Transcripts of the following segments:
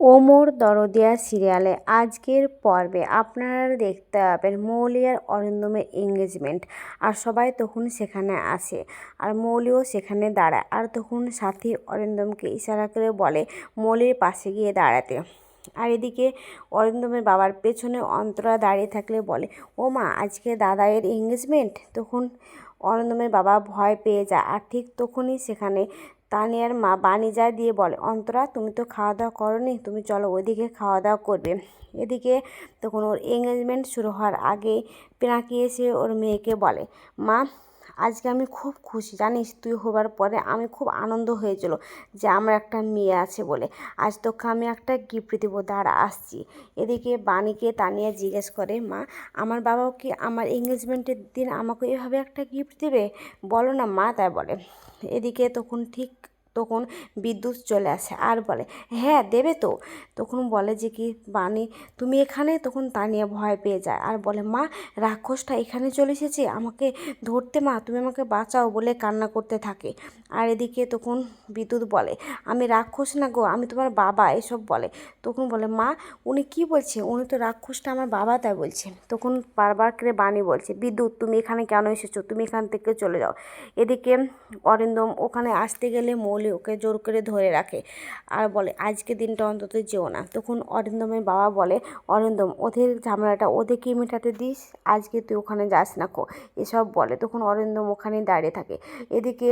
ওমর দরদিয়া সিরিয়ালে আজকের পর্বে আপনারা দেখতে পাবেন মৌলিয়ার অরিন্দমের এঙ্গেজমেন্ট আর সবাই তখন সেখানে আসে আর মৌলিও সেখানে দাঁড়ায়। আর তখন সাথী অরিন্দমকে ইশারা করে বলে, মৌলির পাশে গিয়ে দাঁড়াতে। আর এদিকে অরিন্দমের বাবার পেছনে অন্তরা দাঁড়িয়ে থাকলে বলে, ও মা, আজকে দাদায়ের এঙ্গেজমেন্ট তখন অরিন্দমের বাবা ভয় পেয়ে যায়। আর ঠিক তখনই সেখানে তানিয়ার মা যায় দিয়ে বলে, অন্তরা, তুমি তো খাওয়া দাওয়া করনি, তুমি চলো ওইদিকে খাওয়া দাওয়া করবে। এদিকে তখন ওর এঙ্গেজমেন্ট শুরু হওয়ার আগে পিনাকি এসে ওর মেয়েকে বলে, মা আজকে আমি খুব খুশি, জানিস তুই হবার পরে আমি খুব আনন্দ হয়েছিল যে আমার একটা মেয়ে আছে বলে। আজ তোকে আমি একটা গিফট দেবো, দাঁড়া আসছি। এদিকে বাণীকে তানিয়া জিজ্ঞেস করে, মা, আমার বাবাও কি আমার এঙ্গেজমেন্টের দিন আমাকে এভাবে একটা গিফট দেবে? বলো না, মা, তাই বলে। এদিকে তখন ঠিক তখন বিদ্যুৎ চলে আসে। আর বলে হ্যাঁ দেবে তো। তখন বলে যে কি বাণী তুমি এখানে? তখন তানিয়া ভয় পেয়ে যায়। আর বলে, মা, রাক্ষসটা এখানে চলে এসেছে, আমাকে ধরতে মা, তুমি আমাকে বাঁচাও বলে কান্না করতে থাকে। আর এদিকে তখন বিদ্যুৎ বলে, আমি রাক্ষস না গো, আমি তোমার বাবা, এসব বলে। তখন বলে, মা, উনি কি বলছে? উনি তো রাক্ষসটা আমার বাবা তাই বলছে। তখন বারবার করে বাণী বলছে, বিদ্যুৎ, তুমি এখানে কেন এসেছ? তুমি এখান থেকে চলে যাও। এদিকে অরিন্দম ওখানে আসতে গেলে মৌলি ওকে জোর করে ধরে রাখে। আর বলে আজকে দিনটা অন্তত যেও না। তখন অরিন্দমের বাবা বলে, অরিন্দম, ওদের ঝামেলাটা ওদেরকে মেটাতে দিস। আজকে তুই ওখানে যাস না কো। এসব বলে, তখন অরিন্দম ওখানে দাঁড়িয়ে থাকে। এদিকে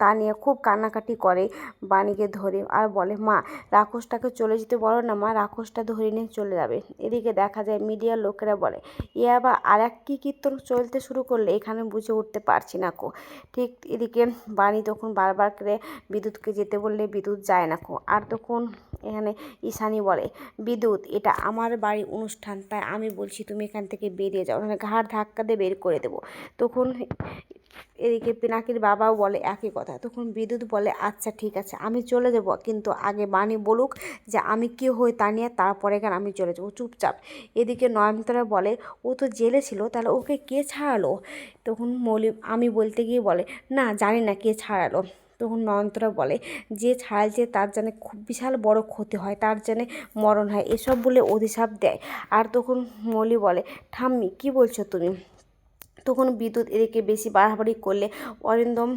তা নিয়ে খুব কান্নাকাটি করে বাণীকে ধরে আর বলে, মা, রাক্ষসটাকে চলে যেতে বলো না, মা, রাক্ষসটা ধরে নিয়ে চলে যাবে। এদিকে দেখা যায় মিডিয়ার লোকেরা বলে, এ আবার আর এক কী কীর্তন চলতে শুরু করলে এখানে বুঝে উঠতে পারছি না কো। ঠিক এদিকে বাণী তখন বারবার করে, বিদ্যুৎকে যেতে বললে বিদ্যুৎ যায় না কো। আর তখন এখানে ঈশানি বলে, বিদ্যুৎ, এটা আমার বাড়ি অনুষ্ঠান, তাই আমি বলছি তুমি এখান থেকে বেরিয়ে যাও মানে ঘাড় ধাক্কা দিয়ে বের করে দেবো। তখন এদিকে পিনাকির বাবাও বলে একই কথা। তখন বিদ্যুৎ বলে আচ্ছা ঠিক আছে, আমি চলে যাব। কিন্তু আগে বাণী বলুক যে আমি কি হই তা নিয়ে তারপরে কেন আমি চলে যাব। চুপচাপ। এদিকে নয়নতারা বলে, ও তো জেলে ছিল, তাহলে ওকে কে ছাড়ালো? তখন মৌলি, আমি বলতে গিয়ে বলে, না, জানি না কে ছাড়ালো। তখন নয়নতারা বলে, যে ছাড়ালছে তার জানে খুব বিশাল বড় ক্ষতি হয়, তার জানে মরণ হয়, এসব বলে অভিশাপ দেয়। আর তখন মৌলি বলে, ঠাম্মি, কি বলছো তুমি? তখন বিদ্যুৎ এদিকে বেশি বাড়াবাড়ি করলে অরিন্দম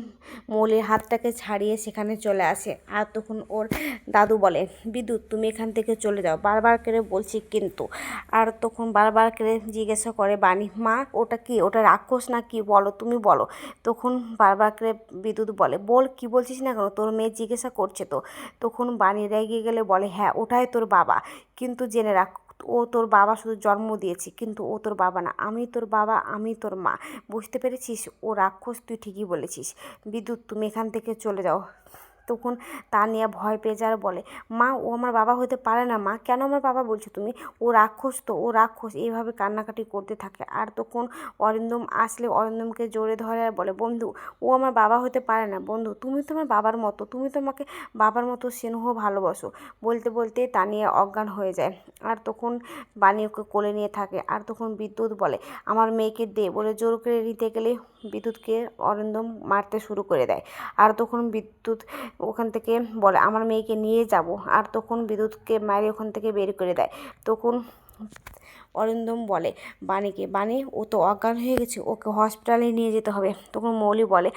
মৌলির হাতটাকে ছাড়িয়ে সেখানে চলে আসে। আর তখন ওর দাদু বলে, বিদ্যুৎ, তুমি এখান থেকে চলে যাও। বারবার করে বলছি, কিন্তু। আর তখন বারবার করে জিজ্ঞাসা করে, বাণী, মা, ওটা কি? ওটা রাক্ষস না কি বলো, তুমি বলো। তখন বারবার করে বিদ্যুৎ বলে, বল, কি বলছিস না কেন? তোর মেয়ে জিজ্ঞাসা করছে তো। তখন বাণী রেগে গেলে বলে হ্যাঁ ওটাই তোর বাবা। কিন্তু জেনে রাখ ও তোর বাবা শুধু জন্ম দিয়েছে, কিন্তু ও তোর বাবা না। আমি তোর বাবা, আমি তোর মা। বুঝতে পেরেছিস? ও রাক্ষস, তুই ঠিকই বলেছিস। বিদ্যুৎ, তুমি এখান থেকে চলে যাও। তখন তানিয়া ভয় পেয়ে যাওয়ার বলে, মা, ও আমার বাবা হতে পারে না, মা, কেন আমার বাবা বলছো তুমি? ও রাক্ষস তো, ও রাক্ষস, এইভাবে কান্নাকাটি করতে থাকে। আর তখন অরিন্দম আসলে অরিন্দমকে জোরে ধরে আর বলে, বন্ধু, ও আমার বাবা হতে পারে না, বন্ধু, তুমি তো আমার বাবার মতো, তুমি তো আমাকে বাবার মতো স্নেহ ভালোবাসো। বলতে বলতে তানিয়া অজ্ঞান হয়ে যায়। আর তখন বাণী ওকে কোলে নিয়ে থাকে। আর তখন বিদ্যুৎ বলে, আমার মেয়েকে দে, বলে জোর করে নিতে গেলে বিদ্যুৎকে অরিন্দম মারতে শুরু করে দেয়। আর তখন বিদ্যুৎ ওখান থেকে বলে, আমার মেয়েকে নিয়ে যাব। আর তখন বিদ্যুৎকে মারি ওখান থেকে বের করে দেয়। তখন অরিন্দম বলে বাণীকে বাণী ও তো অজ্ঞান হয়ে গেছে, ওকে হসপিটালে নিয়ে যেতে হবে। তখন মৌলি বলে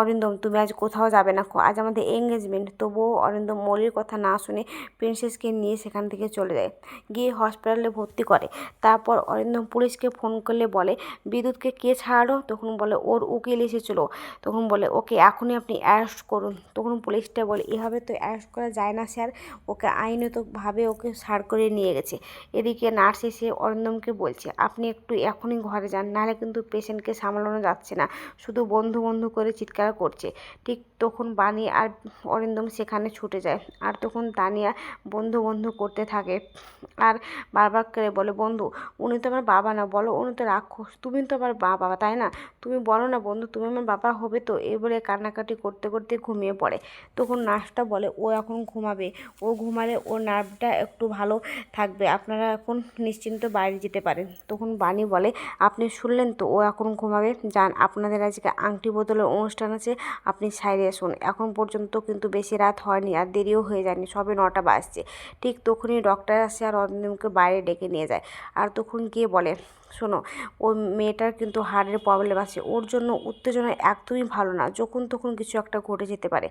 অরিন্দম, তুমি আজ কোথাও যাবে না আজ আমাদের এঙ্গেজমেন্ট তবুও অরিন্দম মৌলির কথা না শুনে প্রিন্সেসকে নিয়ে সেখান থেকে চলে যায়, গিয়ে হসপিটালে ভর্তি করে। তারপর অরিন্দম পুলিশকে ফোন করলে বলে, বিদ্যুৎকে কে ছাড়ো তখন বলে, ওর উকিল এসেছিল। তখন বলে, ওকে এখনই আপনি অ্যারেস্ট করুন। তখন পুলিশটা বলে, এভাবে তো অ্যারেস্ট করা যায় না স্যার ওকে আইনতভাবে ওকে সার করে নিয়ে গেছে। এদিকে নার্স এসে অরিন্দমকে বলছে, আপনি একটু এখনই ঘরে যান, নাহলে কিন্তু পেশেন্টকে সামলানো যাচ্ছে না। শুধু বন্ধু বন্ধু করে চিৎকার করছে। ঠিক তখন বাণী আর অরিন্দম সেখানে ছুটে যায়। আর তখন তানিয়া বন্ধু বন্ধু করতে থাকে। আর বারবার করে বলে, বন্ধু, উনি তো আমার বাবা না, বলো, উনি তো রাক্ষস। তুমি তো আমার বাবা, তাই না? তুমি বলো না, বন্ধু, তুমি আমার বাবা হবে তো? এই বলে কান্নাকাটি করতে করতে ঘুমিয়ে পড়ে। তখন নার্সটা বলে, ও এখন ঘুমাবে। ও ঘুমালে ওর নার্ভটা একটু ভালো থাকবে। আপনারা এখন নিশ্চিন্ত হয়তো বাইরে যেতে পারেন তখন বাণী বলে, আপনি শুনলেন তো? ও এখন ঘুমাবে। যান, আপনাদের আজকে আংটি বদলের অনুষ্ঠান আছে। আপনি সাইরে আসুন। এখন পর্যন্ত কিন্তু বেশি রাত হয়নি আর দেরিও হয়ে যায়নি। সবে নটা বাজছে। ঠিক তখনই ডক্টর আসে আর অন্যকে বাইরে ডেকে নিয়ে যায়। আর তখন গিয়ে বলে শোনো, ওই মেয়েটার কিন্তু হার্টের প্রবলেম আছে। ওর জন্য উত্তেজনা একদমই ভালো না, যখন তখন কিছু একটা ঘটে যেতে পারে।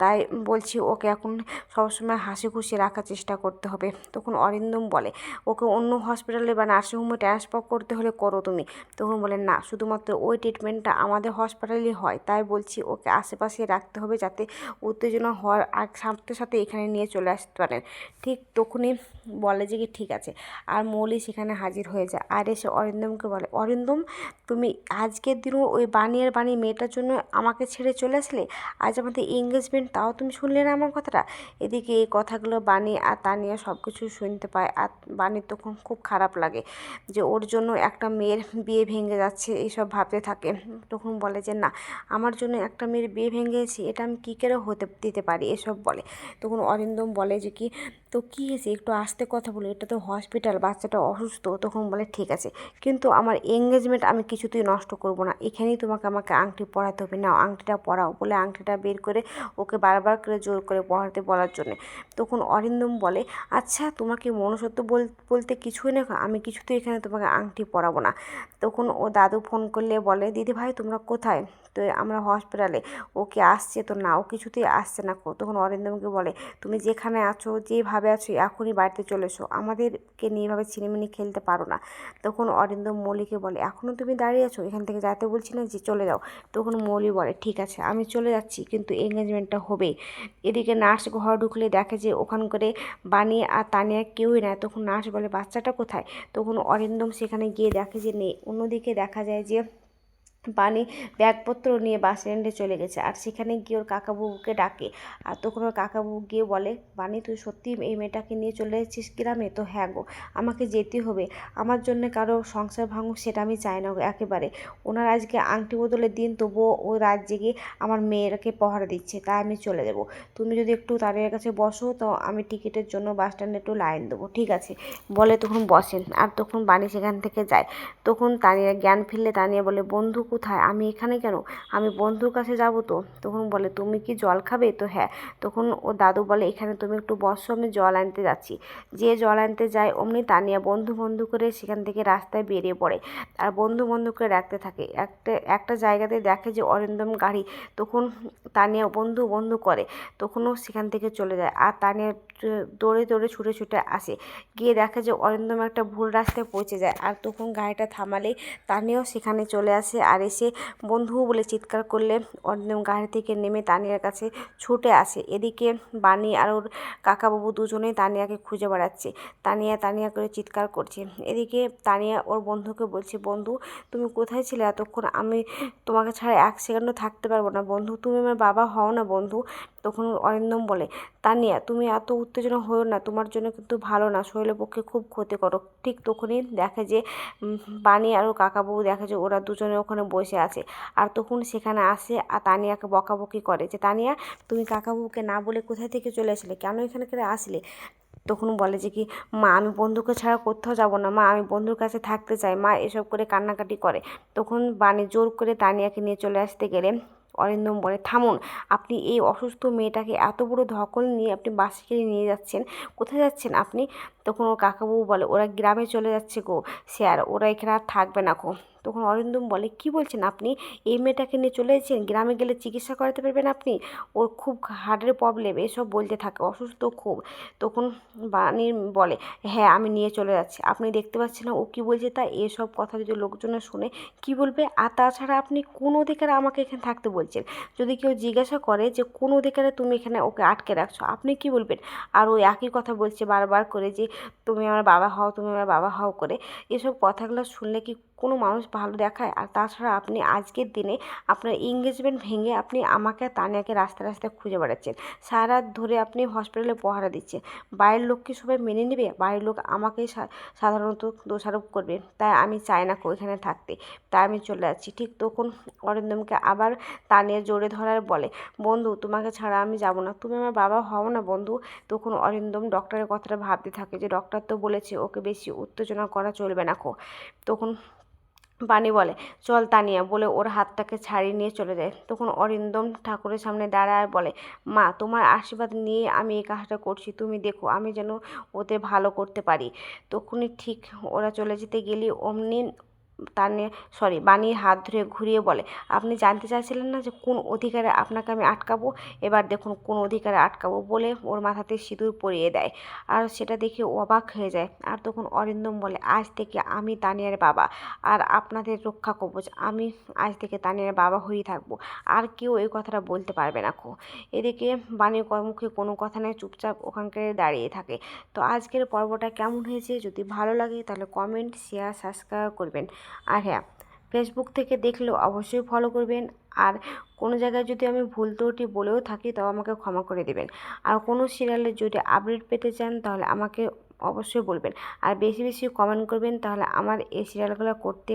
তাই বলছি, ওকে এখন সবসময় হাসি খুশি রাখার চেষ্টা করতে হবে। তখন অরিন্দম বলে, ওকে অন্য হসপিটালে বা নার্সিংহোমে ট্রান্সফার করতে হলে করো তুমি। তখন বলে, না, শুধুমাত্র ওই ট্রিটমেন্টটা আমাদের হসপিটালেই হয়। তাই বলছি, ওকে আশেপাশে রাখতে হবে যাতে উত্তেজনা হওয়ার আগ, সাথে সাথে এখানে নিয়ে চলে আসতে পারেন। ঠিক তখনই বলে যে কি, ঠিক আছে। আর মৌলি সেখানে হাজির হয়ে যায়। আর এসে অরিন্দমকে বলে, অরিন্দম, তুমি আজকের দিনও ওই বানিয়ার বাণী মেয়েটার জন্য আমাকে ছেড়ে চলে আসলে? আজ আমাদের এঙ্গেজমেন্ট তাও তুমি শুনলে না আমার কথাটা? এদিকে এই কথাগুলো বাণী আর তানিয়া সব কিছু শুনতে পায় আর বাণীর তখন খুব খারাপ লাগে যে ওর জন্য একটা মেয়ের বিয়ে ভেঙে যাচ্ছে এইসব ভাবতে থাকে। তখন বলে যে, না, আমার জন্য একটা মেয়ের বিয়ে ভেঙে গেছে, এটা আমি কী করে হতে দিতে পারি? এসব বলে। তখন অরিন্দম বলে যে, কি, তো কী হয়েছে? একটু আস্তে কথা বলো, এটা তো হসপিটাল বাচ্চাটা অসুস্থ। তখন বলে, ঠিক আছে কিন্তু আমার এঙ্গেজমেন্ট আমি কিছুতেই নষ্ট করব না। এখানেই তোমাকে আমাকে আংটি পরাতে হবে। নাও, আংটিটা পরাও। বলে আংটিটা বের করে ওকে বারবার করে জোর করে পড়াতে বলার জন্য। তখন অরিন্দম বলে আচ্ছা তোমাকে মনুষ্যত্ব বল, বলতে কিছুই না, আমি কিছুতেই এখানে তোমাকে আংটি পরাবো না। তখন ও দাদু ফোন করলে বলে, দিদি ভাই, তোমরা কোথায়? তো আমরা হসপিটালে ওকে আসছে তো না, ও কিছুতেই আসছে না তখন অরিন্দমকে বলে, তুমি যেখানে আছো, যেভাবে আছো, এখনই বাড়িতে চলে এসো। আমাদেরকে নিয়ে এভাবে ছিনিমিনি খেলতে পারো না। তখন অরিন্দম মৌলিকে বলে এখনও তুমি দাঁড়িয়ে আছো? এখান থেকে যাতে বলছি না যে চলে যাও। তখন মৌলি বলে, ঠিক আছে, আমি চলে যাচ্ছি, কিন্তু এঙ্গেজমেন্টটা হবেই। এদিকে নার্স ঘর ঢুকলে দেখে যে ওখান করে বানিয়ে আর তানিয়া কেউই নেয় তখন নার্স বলে, বাচ্চাটা কোথায়? তখন অরিন্দম সেখানে গিয়ে দেখে যে নেই অন্যদিকে দেখা যায় যে বাণী ব্যাগপত্র নিয়ে বাস স্ট্যান্ডে চলে গেছে। আর সেখানে গিয়ে ওর কাকাবুকে ডাকে। আর তখন ওর কাকাবু গিয়ে বলে, বাণী, তুই সত্যি এই মেয়েটাকে নিয়ে চলে এসেছিস গ্রামে? তো হ্যাঁ গো, আমাকে যেতে হবে। আমার জন্য কারও সংসার ভাঙুক, সেটা আমি চাই না একেবারে। ওনার আজকে আংটি বদলের দিন, তবুও ও রাত জেগে আমার মেয়েটাকে পহারা দিচ্ছে, তাই আমি চলে যাব তুমি যদি একটু তাদের কাছে বসো, তো আমি টিকিটের জন্য বাস স্ট্যান্ডে একটু লাইন দেবো, ঠিক আছে? বলে তখন বসেন। আর তখন বাণী সেখান থেকে যায়। তখন তানিয়া জ্ঞান ফিরলে তানিয়া বলে, বন্ধু কোথায়? আমি এখানে কেন? আমি বন্ধুর কাছে যাব তো। তখন বলে, তুমি কি জল খাবে? তো হ্যাঁ। তখন ও দাদু বলে, এখানে তুমি একটু বসো, আমি জল আনতে যাচ্ছি। যে জল আনতে যায়, অমনি তানিয়া বন্ধু বন্ধু করে সেখান থেকে রাস্তায় বেরিয়ে পড়ে। আর বন্ধু বন্ধু করে রাখতে থাকে। একটা একটা জায়গাতে দেখে যে অরিন্দম গাড়ি। তখন তানিয়া বন্ধু বন্ধু করে। তখনও সেখান থেকে চলে যায়। আর তানিয়া দৌড়ে দৌড়ে ছুটে ছুটে আসে। গিয়ে দেখে যে অরিন্দম একটা ভুল রাস্তায় পৌঁছে যায়। আর তখন গাড়িটা থামালেই তানিয়াও সেখানে চলে আসে। আর এসে বন্ধু বলে চিৎকার করলে গাড়ি থেকে নেমে তানিয়ার কাছে ছুটে আসে। এদিকে বানি আর ওর কাকাবাবু দুজনেই তানিয়াকে খুঁজে বেড়াচ্ছে। তানিয়া তানিয়া করে চিৎকার করছে। এদিকে তানিয়া ওর বন্ধুকে বলছে, বন্ধু, তুমি কোথায় ছিলে এতক্ষণ? আমি তোমাকে ছাড়া এক সেকেন্ডও থাকতে পারব না। বন্ধু, তুমি আমার বাবা হও না, বন্ধু। তখন অরিন্দম বলে, তানিয়া, তুমি এত উত্তেজনা হও না, তোমার জন্য কিন্তু ভালো না, শরীরের পক্ষে খুব ক্ষতিকারক ঠিক তখনই দেখে যে বানি আর কাকাবাবু দেখে যে ওরা দুজনে ওখানে বসে আছে। আর তখন সেখানে আসে আর তানিয়াকে বকাবকি করে যে, তানিয়া, তুমি কাকাবাবুকে না বলে কোথায় থেকে চলে আসলে? কেন এখানে করে আসলে? তখন বলে যে কি, মা, আমি বন্ধুকে ছাড়া কোথাও যাব না। মা, আমি বন্ধুর কাছে থাকতে চাই। মা এসব করে কান্নাকাটি করে। তখন বাণী জোর করে তানিয়াকে নিয়ে চলে আসতে গেলে অরিন্দম বলে থামুন, আপনি এই অসুস্থ মেয়েটাকে এত বড় ধকল নিয়ে আপনি বাসে করে নিয়ে যাচ্ছেন, কোথায় যাচ্ছেন আপনি? তখন ওর কাকাবাবু বলে, ওরা গ্রামে চলে যাচ্ছে গো সে আর ওরা এখানে আর থাকবে না গো। তখন অরিন্দম বলে, কি বলছেন আপনি? এই মেয়েটাকে নিয়ে চলে এসেছেন? গ্রামে গেলে চিকিৎসা করাতে পারবেন আপনি? ওর খুব হার্টের প্রবলেম, এসব বলতে থাকে, অসুস্থ খুব। তখন বাণী বলে হ্যাঁ আমি নিয়ে চলে যাচ্ছি। আপনি দেখতে পাচ্ছেন না ও কী বলছে তা, এসব কথা যদি লোকজনে শুনে কি বলবে? আর তাছাড়া আপনি কোন অধিকারে আমাকে এখানে থাকতে বলছেন? যদি কেউ জিজ্ঞাসা করে যে, কোন অধিকারে তুমি এখানে ওকে আটকে রাখছো? আপনি কি বলবেন? আর ওই একই কথা বলছে বারবার করে যে, তুমি আমার বাবা হও, তুমি আমার বাবা হও করে। এসব কথাগুলো শুনলে কি কোনো মানুষ ভালো দেখায়। আর তাছাড়া আপনি আজকের দিনে আপনার এঙ্গেজমেন্ট ভেঙে আপনি আমাকে তানিয়াকে রাস্তায় রাস্তায় খুঁজে বেড়াচ্ছেন। সারা ধরে আপনি হসপিটালে পহারা দিচ্ছেন। বাড়ির লোক কি সবাই মেনে নেবে? বাড়ির লোক আমাকেই সা- সাধারণত দোষারোপ করবে। তাই আমি চাই না ওইখানে থাকতে। তাই আমি চলে যাচ্ছি। ঠিক তখন অরিন্দমকে আবার তানিয়া জোরে ধরার বলে, বন্ধু, তোমাকে ছাড়া আমি যাব না। তুমি আমার বাবা হও না, বন্ধু। তখন অরিন্দম ডক্টরের কথাটা ভাবতে থাকে যে ডক্টর তো বলেছে, ওকে বেশি উত্তেজনা করা চলবে না খো তখন বাণী বলে, চল তানিয়া, বলে ওর হাতটাকে ছাড়িয়ে নিয়ে চলে যায়। তখন অরিন্দম ঠাকুরের সামনে দাঁড়ায় বলে, মা, তোমার আশীর্বাদ নিয়ে আমি এই কাজটা করছি। তুমি দেখো, আমি যেন ওদের ভালো করতে পারি। তখনই ঠিক ওরা চলে যেতে গেলে অমনি তানিয়া সরি বাণীর হাত ধরে ঘুরিয়ে বলে, আপনি জানতে চাইছিলেন না যে কোন অধিকারে আপনাকে আমি আটকাবো? এবার দেখুন কোন অধিকারে আটকাবো বলে ওর মাথাতে সিঁদুর পরিয়ে দেয় আর সেটা দেখে অবাক হয়ে যায়। আর তখন অরিন্দম বলে, আজ থেকে আমি তানিয়ার বাবা আর আপনাদের রক্ষা কবচ আমি আজ থেকে তানিয়ার বাবা হয়েই থাকব। আর কেউ এই কথাটা বলতে পারবে না খো এদিকে বাণীর মুখে কোনো কথা নেই, চুপচাপ ওখানকার দাঁড়িয়ে থাকে। তো আজকের পর্বটা কেমন হয়েছে? যদি ভালো লাগে তাহলে কমেন্ট শেয়ার সাবস্ক্রাইব করবেন। আর হ্যাঁ ফেসবুক থেকে দেখলেও অবশ্যই ফলো করবেন। আর কোনো জায়গায় যদি আমি ভুল ত্রুটি বলেও থাকি, তাও আমাকে ক্ষমা করে দেবেন। আর কোনো সিরিয়ালে যদি আপডেট পেতে চান, তাহলে আমাকে অবশ্যই বলবেন। আর বেশি বেশি কমেন্ট করবেন, তাহলে আমার এই সিরিয়ালগুলো করতে